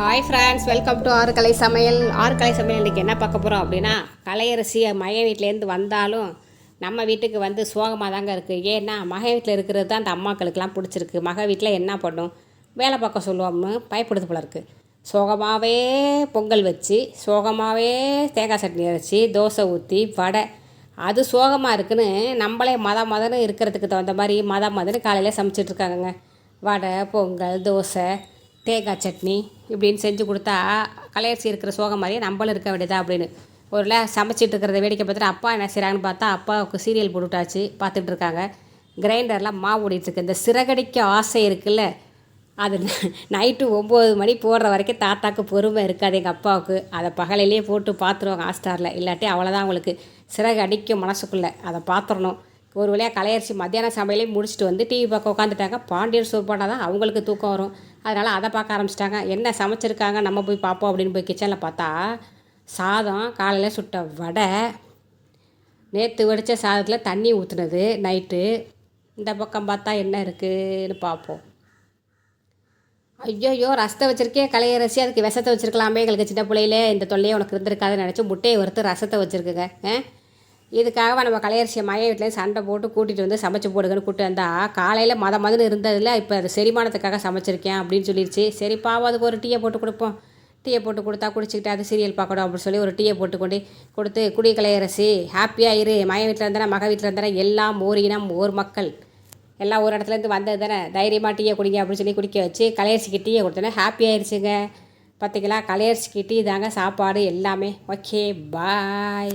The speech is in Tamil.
ஹாய் ஃப்ரெண்ட்ஸ் வெல்கம் டு ஆறு கலை சமையல். ஆறு கலை சமையல் இன்றைக்கி என்ன பார்க்க போகிறோம் அப்படின்னா கலையரசி மகன் வீட்டிலேருந்து வந்தாலும் நம்ம வீட்டுக்கு வந்து சோகமாக தாங்க இருக்குது ஏன்னா மகன் வீட்டில் இருக்கிறது தான் அந்த அம்மாக்களுக்கெல்லாம் பிடிச்சிருக்கு. மக வீட்டில் என்ன பண்ணும்? வேலை பார்க்க சொல்லுவோம்னு பயப்படுது போல இருக்குது சோகமாகவே பொங்கல் வச்சு சோகமாகவே தேங்காய் சட்னி அரைச்சி தோசை ஊற்றி வடை. அது சோகமாக இருக்குன்னு நம்மளே மத மதன்னு இருக்கிறதுக்கு தகுந்த மாதிரி மத மதன்னு காலையில் சமைச்சிட்ருக்காங்கங்க வடை பொங்கல் தோசை தேங்காய் சட்னி இப்படின்னு செஞ்சு கொடுத்தா கலையரசி இருக்கிற சோகம் மாதிரியே நம்மளும் இருக்க வேண்டியதா அப்படின்னு. ஒருல சமைச்சிட்டு இருக்கிறத வேடிக்கை பார்த்துட்டு அப்பா என்ன செய்கிறாங்கன்னு பார்த்தா அப்பாவுக்கு சீரியல் போட்டுவிட்டாச்சு பார்த்துட்டு இருக்காங்க. கிரைண்டர்லாம் மாவு ஓடிட்டுருக்கு இந்த சிறகடிக்க ஆசை இருக்குல்ல அது நைட்டு ஒம்பது மணி போடுற வரைக்கும் தாத்தாக்கு பொறுமை இருக்காது எங்கள் அப்பாவுக்கு. அதை பகலையிலே போட்டு பார்த்துருவாங்க ஹாஸ்டாரில் இல்லாட்டி அவ்வளோதான் அவங்களுக்கு. சிறகு அடிக்கும் மனசுக்குள்ளே. அதை பார்த்துடணும். ஒரு வழியாக கலையரிசி மத்தியான சமையலே முடிச்சுட்டு வந்து டிவி பார்க்க உட்காந்துட்டாங்க பாண்டியர் சோறு போட்டால் தான் அவங்களுக்கு தூக்கம் வரும். அதனால் அதை பார்க்க ஆரம்பிச்சிட்டாங்க. என்ன சமைச்சிருக்காங்க? நம்ம போய் பார்ப்போம் அப்படின்னு போய் கிச்சனில் பார்த்தா சாதம் காலையில் சுட்ட வடை நேற்று வடித்த சாதத்தில் தண்ணி ஊற்றுனது நைட்டு. இந்த பக்கம் பார்த்தா என்ன இருக்குன்னு பார்ப்போம். ஐயோயோ ரசத்தை வச்சுருக்கே கலையரசி. அதுக்கு விஷத்தை வச்சுருக்கலாமே எங்களுக்கு சின்ன பிள்ளையில. இந்த தொல்லையே உனக்கு இருந்திருக்காதுன்னு நினச்சி முட்டையை வறுத்து ரசத்தை வச்சுருக்குங்க. ஆ? இதுக்காக நம்ம கலையரசியை மைய வீட்டிலேயும் சண்டை போட்டு கூட்டிகிட்டு வந்து சமைச்சு போடுங்கன்னு கூப்பிட்டு வந்தால் காலையில் மத மதன்னு இருந்ததில் இப்போ அது செரிமானத்துக்காக சமைச்சிருக்கேன் அப்படின்னு சொல்லிடுச்சு சரி பாவம் அதுக்கு ஒரு டீயை போட்டு கொடுப்போம். டீயை போட்டு கொடுத்தா குடிச்சிக்கிட்டு அது சீரியல் பார்க்கணும் அப்படின்னு சொல்லி ஒரு டீயை போட்டு கொண்டு கொடுத்து குடி கலையரசி ஹாப்பியாக இரு. மய வீட்டில் இருந்தானே மக வீட்டில் இருந்தானே எல்லாம் ஓரினம் ஓர் மக்கள். எல்லாம் ஒரு இடத்துலேருந்து வந்தது தானே. தைரியமாக டீயை குடிங்க அப்படின்னு சொல்லி குடிக்க வச்சு கலையரிசிக்கு டீயை கொடுத்தோன்னே ஹாப்பி ஆயிடுச்சுங்க பார்த்தீங்களா கலையரிசிக்கு டீ தாங்க சாப்பாடு எல்லாமே. Okay bye